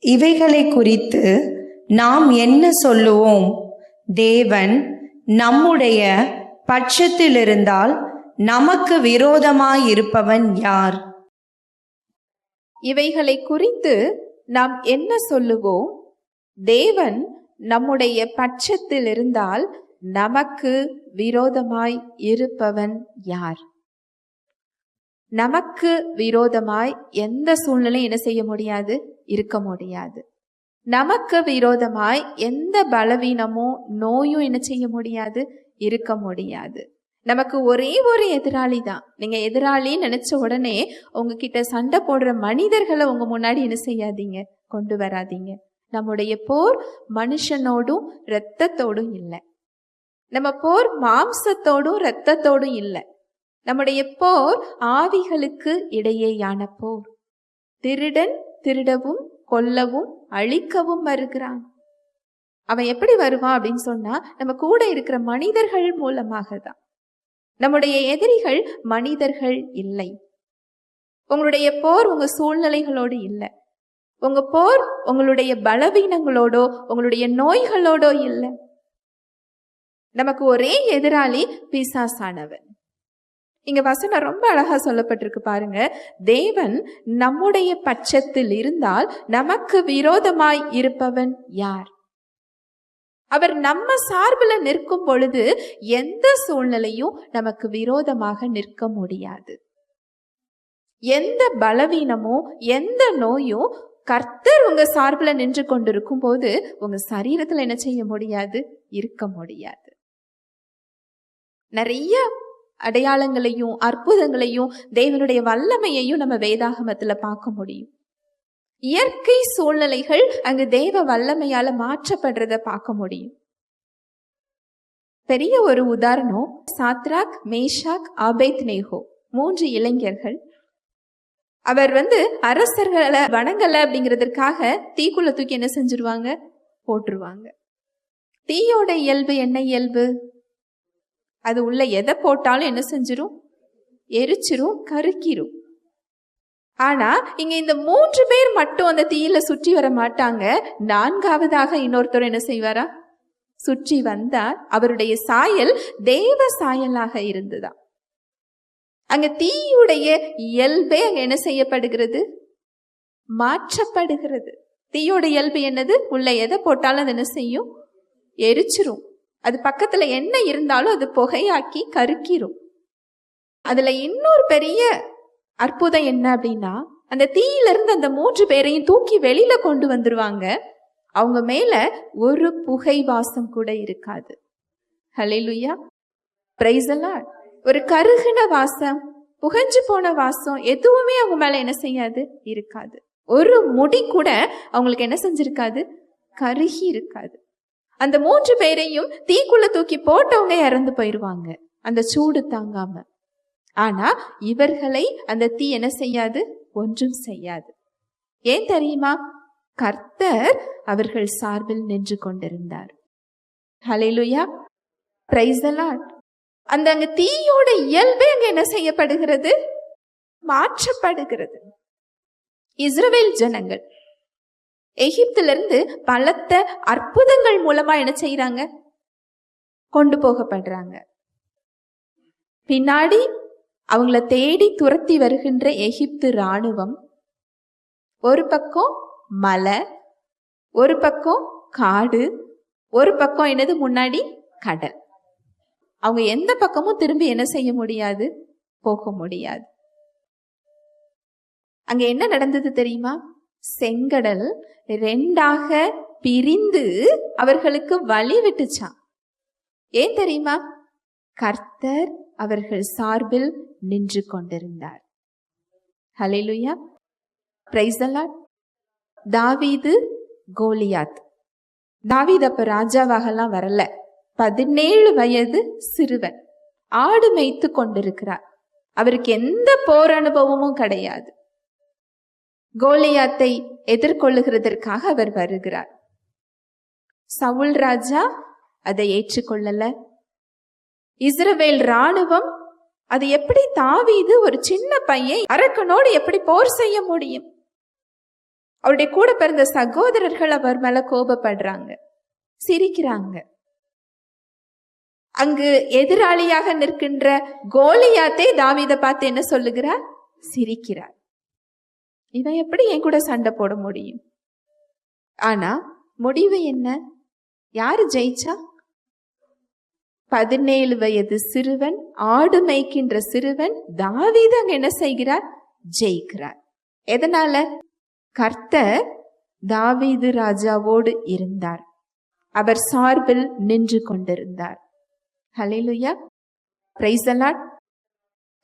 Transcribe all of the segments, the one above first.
இவைகளை குறித்து நாம் என்ன சொல்லுவோம்? தேவன் நம்முடைய பட்சத்தில் இருந்தால் நமக்கு விரோதமாயிருப்பவன் யார்? இவைகளை குறித்து நாம் என்ன சொல்லுவோம்? தேவன் நம்முடைய பட்சத்தில் இருந்தால் நமக்கு விரோதமாய் இருப்பவன் யார்? நமக்கு விரோதமாய் எந்த சூழ்நிலையும் என்ன செய்ய முடியாது? இருக்க முடியாது. நமக்கு விரோதமாய் எந்த பலவீனமோ நோயும் என்ன செய்ய முடியாது? இருக்க முடியாது. நமக்கு ஒரே ஒரு எதிராளி தான். நீங்க எதிராளி நினைச்ச உடனே உங்ககிட்ட சண்டை போடுற மனிதர்களை உங்க முன்னாடி என்ன செய்யாதீங்க? கொண்டு வராதீங்க. நம்முடைய போர் மனுஷனோடும் இரத்தத்தோடும் இல்லை. நம்ம போர் மாம்சத்தோடும் இரத்தத்தோடும் இல்லை. நம்முடைய போர் ஆவிகளுக்கு இடையேயான போர். திருடன் திருடவும் கொல்லவும் அழிக்கவும் வருகிறான். அவன் எப்படி வருவான் அப்படின்னு சொன்னா நம்ம கூட இருக்கிற மனிதர்கள் மூலமாக தான் நம்முடைய எதிரிகள் மனிதர்கள் இல்லை. உங்களுடைய போர் உங்க சூழ்நிலைகளோடு இல்லை. உங்க போர் உங்களுடைய பலவீனங்களோடோ உங்களுடைய நோய்களோடோ இல்லை. நமக்கு ஒரே எதிராளி பிசாசானவன். இங்க வசனம் ரொம்ப அழகா சொல்லப்பட்டிருக்கு பாருங்க. தேவன் நம்முடைய பட்சத்தில் இருந்தால் நமக்கு விரோதமாய் இருப்பவன் யார்? அவர் நம்ம சார்பில் நிற்கும் பொழுது எந்த சூழ்நிலையும் நமக்கு விரோதமாக நிற்க முடியாது. எந்த பலவீனமோ எந்த நோயும் கர்த்தர் உங்க சார்பில் நின்று கொண்டிருக்கும் போது உங்க சரீரத்தில் என்ன செய்ய முடியாது? இருக்க முடியாது. நிறைய அடையாளங்களையும் அற்புதங்களையும் தேவனுடைய வல்லமையையும் நம்ம வேதாகமத்துல பார்க்க முடியும். இயற்கை சூழ்நிலைகள் அங்கு தேவ வல்லமையால மாற்றப்படுறத பார்க்க முடியும். பெரிய ஒரு உதாரணம் சாத்ராக் மேஷாக் ஆபேத் நேஹோ மூன்று இளைஞர்கள். அவர் வந்து அரசர்களை வணங்கல அப்படிங்கிறதுக்காக தீக்குள்ள தூக்கி என்ன செஞ்சிருவாங்க? போட்டுருவாங்க. தீயோட இயல்பு என்ன இயல்பு? அது உள்ள எதை போட்டாலும் என்ன செஞ்சிரும்? எரிச்சிரும் கருக்கிரும். ஆனா இங்க இந்த மூன்று பேர் மட்டும் அந்த தீயில சுற்றி வர மாட்டாங்க. நான்காவதாக இன்னொருத்தர் என்ன செய்வாரா? சுற்றி வந்தார் அவருடைய சாயல் தேவ சாயலாக இருந்ததா அங்க தீயுடைய இயல்பே அங்க என்ன செய்யப்படுகிறது? மாற்றப்படுகிறது. தீயோட இயல்பு என்னது? உள்ள எதை போட்டாலும் அது என்ன செய்யும்? எரிச்சிரும். அது பக்கத்துல என்ன இருந்தாலும் அது புகையாக்கி கருக்கிரும். அதுல இன்னொரு பெரிய அற்புதம் என்ன அப்படின்னா அந்த தீயிலிருந்து அந்த மூன்று பேரையும் தூக்கி வெளியில கொண்டு வந்துருவாங்க. அவங்க மேல ஒரு புகை வாசம் கூட இருக்காது. ஹலிலுயா பிரைசலா ஒரு கருகின வாசம் புகஞ்சு போன வாசம் எதுவுமே அவங்க மேல என்ன செய்யாது? இருக்காது. ஒரு முடி கூட அவங்களுக்கு என்ன செஞ்சிருக்காது? கருகி இருக்காது. அந்த மூன்று பேரையும் தீக்குள்ள தூக்கி போட்டவங்க இறந்து போயிடுவாங்க அந்த சூடு தாங்காம. ஆனா இவர்களை அந்த தீ என்ன செய்யாது? ஒன்றும் செய்யாது. ஏன் தெரியுமா? கர்த்தர் அவர்கள் சார்பில் நின்று கொண்டிருந்தார். ஹலிலுயா பிரைசலாட் அந்த அங்க தீயோட இயல்பே அங்க என்ன செய்யப்படுகிறது? மாற்றப்படுகிறது. இஸ்ரவேல் ஜனங்கள் எகிப்திலிருந்து பலத்த அற்புதங்கள் மூலமா என்ன செய்யறாங்க கொண்டு போகப்படுறாங்க. பின்னாடி அவங்கள தேடி துரத்தி வருகின்ற எகிப்து இராணுவம் ஒரு பக்கம் மலை ஒரு பக்கம் காடு ஒரு பக்கம் என்னது முன்னாடி கடல். அவங்க எந்த பக்கமும் திரும்பி என்ன செய்ய முடியாது? போக முடியாது. அங்க என்ன நடந்தது தெரியுமா? செங்கடல் ரெண்டாக பிரிந்து அவர்களுக்கு வழி விட்டுச்சான். ஏன் தெரியுமா? கர்த்தர் அவர்கள் சார்பில் நின்று கொண்டிருந்தார். ஹலிலுயா பிரைஸ் தாவீது கோலியாத். தாவீது அப்ப ராஜாவாகலாம் வரல. பதினேழு வயது சிறுவன். ஆடு மேய்த்து கொண்டிருக்கிறார். அவருக்கு எந்த போர் அனுபவமும் கிடையாது. கோலியாத்தை எதிர்கொள்ளுகிறதற்காக அவர் வருகிறார். சவுல் ராஜா அதை ஏற்றுக்கொள்ளல. இஸ்ரவேல் ராணுவம் அது எப்படி தாவிது ஒரு சின்ன பையன் அரக்கனோடு எப்படி போர் செய்ய முடியும்? அவருடைய கூட பிறந்த சகோதரர்கள் அவர் மேல கோபப்படுறாங்க சிரிக்கிறாங்க. அங்கு எதிராளியாக நிற்கின்ற கோலியாத்தே தாவீதை பார்த்து என்ன சொல்லுகிறார்? சிரிக்கிறார். இவன் எப்படி என் கூட சண்டை போட முடியும்? ஆனா முடிவு என்ன? யாரு ஜெயிச்சா? பதினேழு வயது சிறுவன் ஆடு மேய்க்கின்ற சிறுவன் தாவீது அங்க என்ன செய்கிறார்? ஜெயிக்கிறார். எதனால? கர்த்தர் தாவீது ராஜாவோடு இருந்தார். அவர் சார்பில் நின்று கொண்டிருந்தார். ஹலிலுயா பிரைஸ்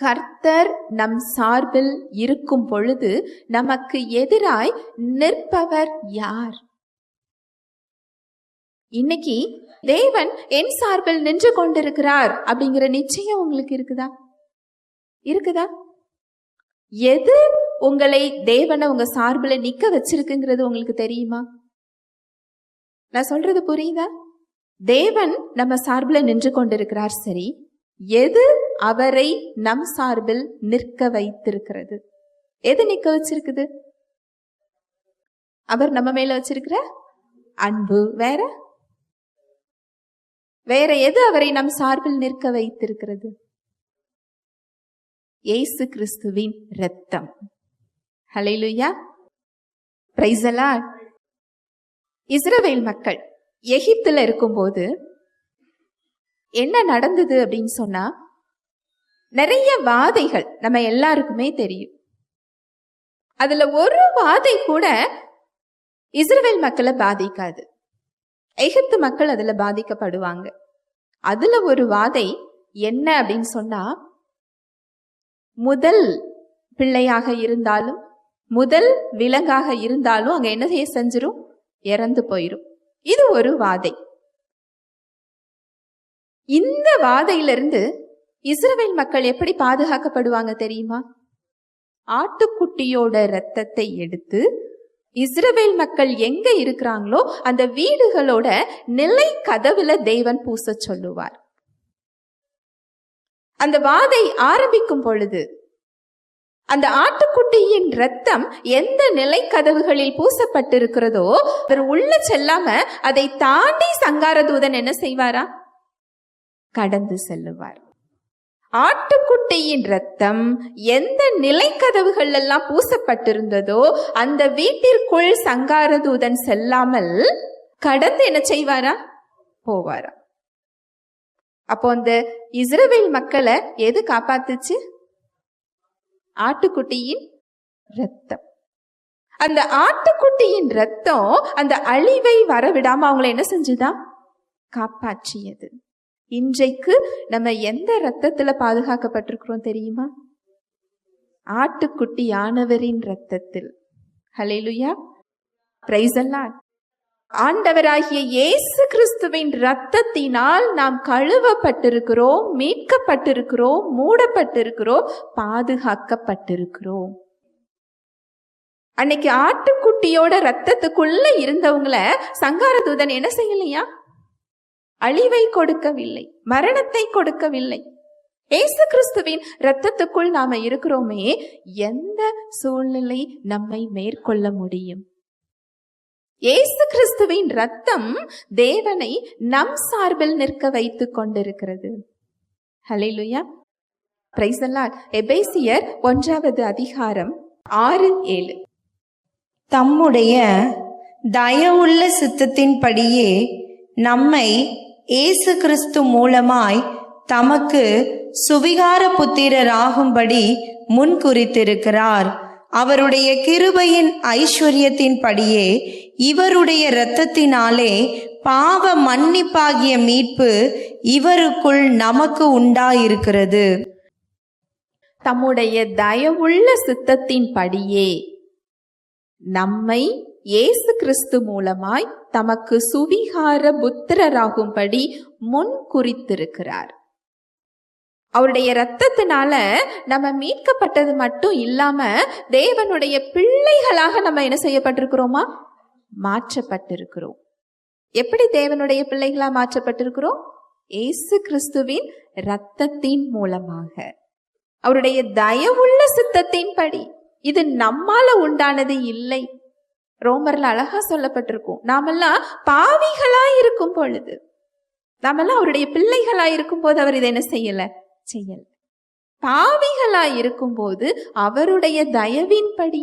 கர்த்தர் நம் சார்பில் இருக்கும் பொழுது நமக்கு எதிராய் நிற்பவர் யார்? இன்னைக்கு தேவன் என் சார்பில் நின்று கொண்டிருக்கிறார் அப்படிங்கிற நிச்சயம் உங்களுக்கு இருக்குதா? இருக்குதா? எது உங்களை தேவனை உங்க சார்பில் நிக்க வச்சிருக்குங்கிறது உங்களுக்கு தெரியுமா? நான் சொல்றது புரியுதா? தேவன் நம்ம சார்பில் நின்று கொண்டிருக்கிறார் சரி எது அவரை நம் சார்பில் நிற்க வைத்திருக்கிறது? எது நிற்க வச்சிருக்குது? அவர் நம்ம மேல வச்சிருக்கிற அன்பு வேற? வேற எது அவரை நம் சார்பில் நிற்க வைத்திருக்கிறது? ஏசு கிறிஸ்துவின் ரத்தம் ஹalleluya. பிரைசலா இஸ்ரவேல் மக்கள் எகிப்துல இருக்கும்போது என்ன நடந்தது அப்படின்னு சொன்னா நிறைய வாதைகள் நம்ம எல்லாருக்குமே தெரியும். அதுல ஒரு வாதை கூட இஸ்ரேல் மக்களை பாதிக்காது. எகிப்து மக்கள் அதுல பாதிக்கப்படுவாங்க. அதுல ஒரு வாதை என்ன அப்படின்னு சொன்னா முதல் பிள்ளையாக இருந்தாலும் முதல் விலங்காக இருந்தாலும் அங்க என்ன செய்ய செஞ்சிரும்? இறந்து போயிரும். இது ஒரு வாதை. இந்த வாதையிலிருந்து இஸ்ரவேல் மக்கள் எப்படி பாதுகாக்கப்படுவாங்க தெரியுமா? ஆட்டுக்குட்டியோட ரத்தத்தை எடுத்து இஸ்ரவேல் மக்கள் எங்க இருக்கிறாங்களோ அந்த வீடுகளோட நிலை கதவுல தேவன் பூச சொல்லுவார். அந்த வாதை ஆரம்பிக்கும் பொழுது அந்த ஆட்டுக்குட்டியின் ரத்தம் எந்த நிலை கதவுகளில் பூசப்பட்டிருக்கிறதோ அவர் உள்ள செல்லாம அதை தாண்டி சங்கார தூதன் என்ன செய்வாரா? கடந்து செல்லுவார். ஆட்டுக்குட்டியின் ரத்தம் எந்த நிலைக்கதவுகள் எல்லாம் பூசப்பட்டிருந்ததோ அந்த வீட்டிற்குள் சங்காரதூதன் செல்லாமல் கடந்து என்ன செய்வாரா? போவாரா அப்போ அந்த இஸ்ரவேல் மக்களை எது காப்பாத்துச்சு? ஆட்டுக்குட்டியின் ரத்தம் அந்த ஆட்டுக்குட்டியின் ரத்தம் அந்த அழிவை வரவிடாம அவங்கள என்ன செஞ்சுதான் காப்பாற்றியது. இன்றைக்கு நம்ம எந்த ரத்தத்துல பாதுகாக்கப்பட்டிருக்கிறோம் தெரியுமா? ஆட்டுக்குட்டி ஆனவரின் ரத்தத்தில் ஹலேலுயா பிரைஸ் எல்லாம் ஆண்டவராகிய இயேசு கிறிஸ்துவின் ரத்தத்தினால் நாம் கழுவப்பட்டிருக்கிறோம் மீட்கப்பட்டிருக்கிறோம் மூடப்பட்டிருக்கிறோம் பாதுகாக்கப்பட்டிருக்கிறோம். அன்னைக்கு ஆட்டுக்குட்டியோட ரத்தத்துக்குள்ள இருந்தவங்கள சங்காரதூதன் என்ன செய்யலையா? அழிவை கொடுக்கவில்லை மரணத்தை கொடுக்கவில்லை. ஏசு கிறிஸ்துவின் ரத்தத்துக்குள் நாம இருக்கிறோமே எந்த சூழ்நிலை நம்மை மேற்கொள்ள முடியும்? ஏசு கிறிஸ்துவின் ரத்தம் தேவனை நம் சார்பில் நிற்க வைத்துக் கொண்டிருக்கிறது. ஹalleluya. பிரைஸ் எபேசியர் ஒன்றாவது அதிகாரம் ஆறு ஏழு. தம்முடைய தயவுள்ள சித்தத்தின்படியே நம்மை இயேசு கிறிஸ்து மூலமாய் தமக்கு சுவிகார புத்திரராகும்படி முன்குறித்திருக்கிறார். அவருடைய கிருபையின் ஐஸ்வர்யத்தின்படியே இவருடைய இரத்தத்தினாலே பாவ மன்னிப்பாகிய மீட்பு இவருக்குள் நமக்கு உண்டாயிருக்கிறது. தம்முடைய தயவுள்ள சித்தத்தின் படியே நம்மை இயேசு கிறிஸ்து மூலமாய் தமக்கு சுவிகார புத்திரராகும்படி முன் குறித்திருக்கிறார். அவருடைய இரத்தத்தினால நம்ம மீட்கப்பட்டது மட்டும் இல்லாம தேவனுடைய பிள்ளைகளாக நம்ம என்ன செய்யப்பட்டிருக்கிறோமா? மாற்றப்பட்டிருக்கிறோம். எப்படி தேவனுடைய பிள்ளைகளா மாற்றப்பட்டிருக்கிறோம்? ஏசு கிறிஸ்துவின் இரத்தத்தின் மூலமாக. அவருடைய தயவுள்ள சித்தத்தின்படி. இது நம்மால உண்டானது இல்லை. ரோமர்ல அழகா சொல்லப்பட்டிருக்கும். நாமெல்லாம் பாவிகளாக இருக்கும் பொழுது நாமெல்லாம் அவருடைய பிள்ளைகளாக இருக்கும் போது அவர் இதை என்ன செய்யல? செய்யல. பாவிகளா இருக்கும்போது அவருடைய தயவின்படி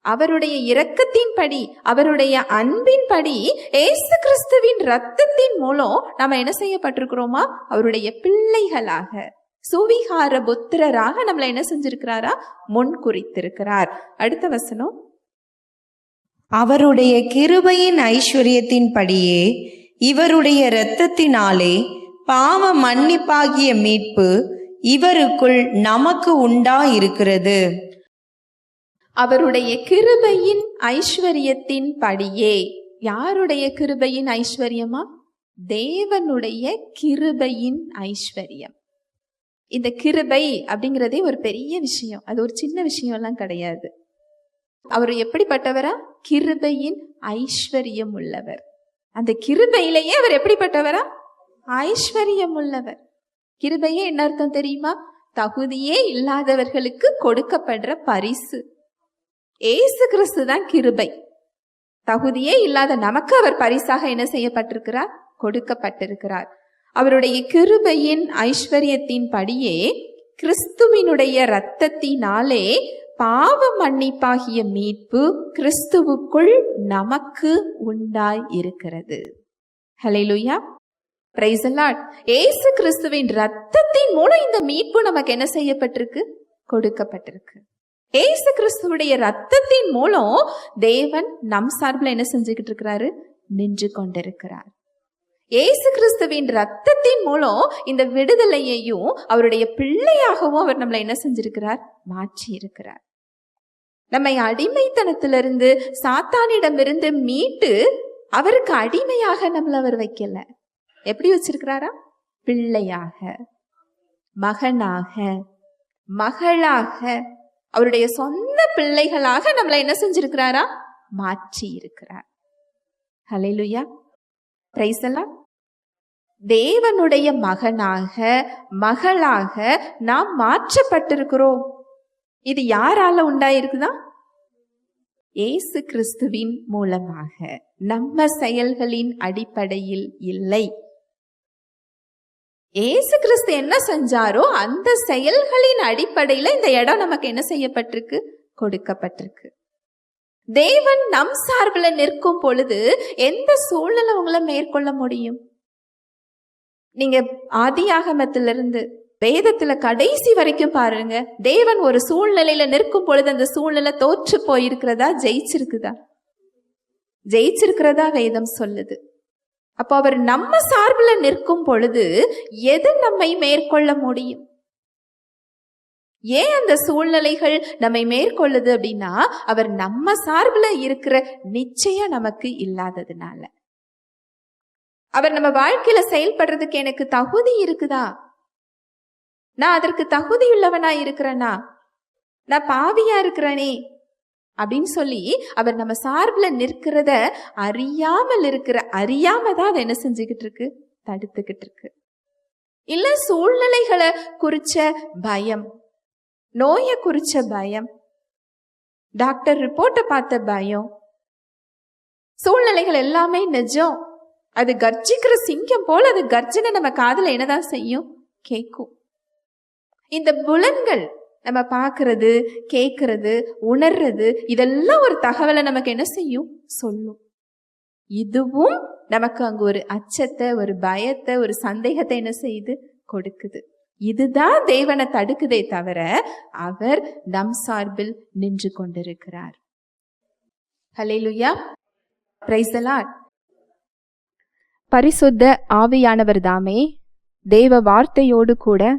அவருடைய இரக்கத்தின்படி அவருடைய அன்பின்படி ஏசு கிறிஸ்துவின் ரத்தத்தின் மூலம் நம்ம என்ன செய்யப்பட்டிருக்கிறோமா? அவருடைய பிள்ளைகளாக சுவிகார புத்திரராக நம்மளை என்ன செஞ்சிருக்கிறாரா? முன் குறித்திருக்கிறார் அடுத்த வசனம். அவருடைய கிருபையின் ஐஸ்வர்யத்தின்படியே இவருடைய இரத்தத்தினாலே பாவ மன்னிப்பாகிய மீட்பு இவருக்குள் நமக்கு உண்டாயிருக்கிறது. அவருடைய கிருபையின் ஐஸ்வர்யத்தின் படியே யாருடைய கிருபையின் ஐஸ்வர்யமா? தேவனுடைய கிருபையின் ஐஸ்வர்யம். இந்த கிருபை அப்படிங்கிறதே ஒரு பெரிய விஷயம். அது ஒரு சின்ன விஷயம்லாம் கிடையாது. அவர் எப்படிப்பட்டவரா? கிருபையின் ஐஸ்வர்யம் உள்ளவர் அந்த கிருபையிலேயே அவர் எப்படிப்பட்டவரா? ஐஸ்வர்யம் உள்ளவர் கிருபையே என்ன அர்த்தம் தெரியுமா? தகுதியே இல்லாதவர்களுக்கு கொடுக்கப்படுற பரிசு. ஏசு கிறிஸ்து தான் கிருபை. தகுதியே இல்லாத நமக்கு அவர் பரிசாக என்ன செய்யப்பட்டிருக்கிறார்? கொடுக்கப்பட்டிருக்கிறார். அவருடைய கிருபையின் ஐஸ்வர்யத்தின் படியே கிறிஸ்துவினுடைய இரத்தத்தினாலே பாவ மன்னிப்பாகிய மீட்பு கிறிஸ்துவுக்குள் நமக்கு உண்டாய் இருக்கிறது. ஹலெலுயா praise the ஏசு கிறிஸ்துவின் ரத்தத்தின் மூலம் இந்த மீட்பு நமக்கு என்ன செய்யப்பட்டிருக்கு? கொடுக்கப்பட்டிருக்கு. ஏசு கிறிஸ்துவுடைய ரத்தத்தின் மூலம் தேவன் நம் சார்பில் என்ன செஞ்சுக்கிட்டு இருக்கிறாரு? நின்று கொண்டிருக்கிறார். ஏசு கிறிஸ்துவின் ரத்தத்தின் மூலம் இந்த விடுதலையையும் அவருடைய பிள்ளையாகவும் அவர் நம்மளை என்ன செஞ்சிருக்கிறார்? மாற்றி இருக்கிறார் நம்மை அடிமைத்தனத்திலிருந்து சாத்தானிடமிருந்து மீட்டு அவருக்கு அடிமையாக நம்மள அவர் வைக்கல. எப்படி வச்சிருக்கிறாரா? பிள்ளையாக மகனாக மகளாக அவருடைய சொந்த பிள்ளைகளாக நம்மளை என்ன செஞ்சிருக்கிறாரா? மாற்றி இருக்கிறார் ஹalleluya பிரைஸ் தேவனுடைய மகனாக மகளாக நாம் மாற்றப்பட்டிருக்கிறோம். இது யாரால உண்டாயிருக்குதா? இயேசு கிறிஸ்துவின் மூலமாக. நம்ம செயல்களின் அடிப்படையில் இல்லை. ஏசு கிறிஸ்து என்ன செஞ்சாரோ அந்த செயல்களின் அடிப்படையில இந்த இடம் நமக்கு என்ன செய்யப்பட்டிருக்கு? கொடுக்கப்பட்டிருக்கு. தேவன் நம் சார்பில் நிற்கும் பொழுது எந்த சூழ்நிலை உங்களை மேற்கொள்ள முடியும்? நீங்க ஆதியாகமத்திலிருந்து வேதத்துல கடைசி வரைக்கும் பாருங்க. தேவன் ஒரு சூழ்நிலையில நிற்கும் பொழுது அந்த சூழ்நிலை தோற்று போயிருக்கிறதா? ஜெயிச்சிருக்குதா? ஜெயிச்சிருக்கிறதா வேதம் சொல்லுது. அப்போ அவர் நம்ம சார்பில் நிற்கும் பொழுது எது நம்மை மேற்கொள்ள முடியும்? ஏன் அந்த சூழ்நிலைகள் நம்மை மேற்கொள்ளுது அப்படின்னா அவர் நம்ம சார்பில் இருக்கிற நிச்சயம் நமக்கு இல்லாததுனால. அவர் நம்ம வாழ்க்கையில செயல்படுறதுக்கு எனக்கு தகுதி இருக்குதா? நான் அதற்கு தகுதியுள்ளவனா இருக்கிறனா? நான் பாவியா இருக்கிறனே? அப்படின்னு சொல்லி அவர் நம்ம சார்பில் நிற்கிறத அறியாமல் இருக்கிற அறியாம தான் அதை என்ன செஞ்சுக்கிட்டு இருக்கு? தடுத்துக்கிட்டு இருக்கு. இல்ல சூழ்நிலைகளை குறிச்ச பயம் நோயை குறிச்ச பயம் டாக்டர் ரிப்போர்ட்டை பார்த்த பயம் சூழ்நிலைகள் எல்லாமே நிஜம். அது கர்ஜிக்கிற சிங்கம் போல அது கர்ஜனை நம்ம காதல என்னதான் செய்யும்? கேட்கும் இந்த புலன்கள் நம்ம பார்க்கறது கேட்கறது உணர்றது இதெல்லாம் ஒரு தகவலை நமக்கு என்ன செய்யும்? சொல்லும். இதுவும் நமக்கு அங்க ஒரு அச்சத்தை ஒரு பயத்தை ஒரு சந்தேகத்தை என்ன செய்யுது கொடுக்குது. இதுதான் தேவனை தடுக்குதே தவிர அவர் நம் சார்பில் நின்று கொண்டிருக்கிறார். ஹalleluya praise பரிசுத்த ஆவியானவர் தாமே தேவ வார்த்தையோடு கூட